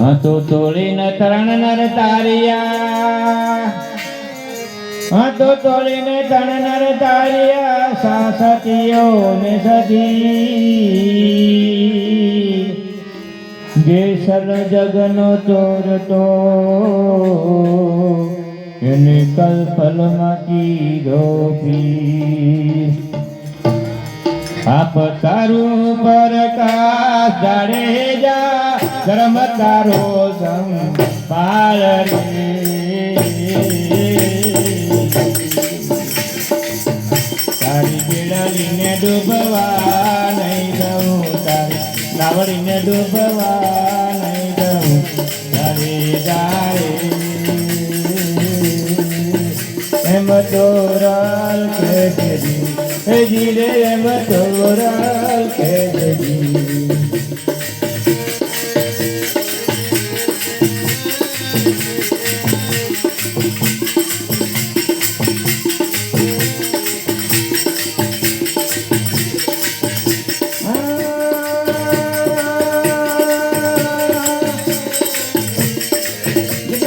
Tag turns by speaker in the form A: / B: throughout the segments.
A: હતો ન તરણ નર તારિયા. હતો તોડીને ત્રણ નર તારિયા સાસતીઓ ને સતી. જે સર જગનો ચોરતો એને કલ્પલમાં કીધો પી આપ તારું પ્રકાશ જાડેજા ધર્મ તારો સંભાળ તારી બેડલીને ડૂબવા નહીં દઉં, તારી નાવડીને ડૂબવા નહીં દઉં, તારી જાય એમ તોરલ કે જીરે એમ તોરલ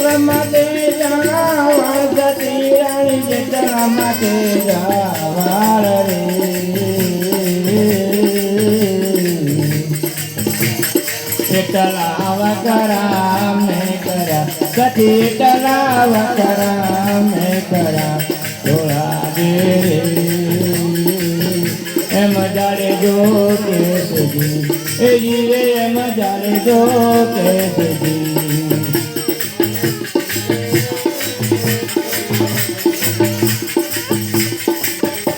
A: જેટલા માટે જાવા જતી રાણી જેટલા માટે જાવાળ રે એટલા વકરા મેં કરા સતી એટલા વકરા મેં કરા થોડા દે રે એમ જાડે જો કે સજી એ જીવે એમ જાડે જો કે સજી Thank you.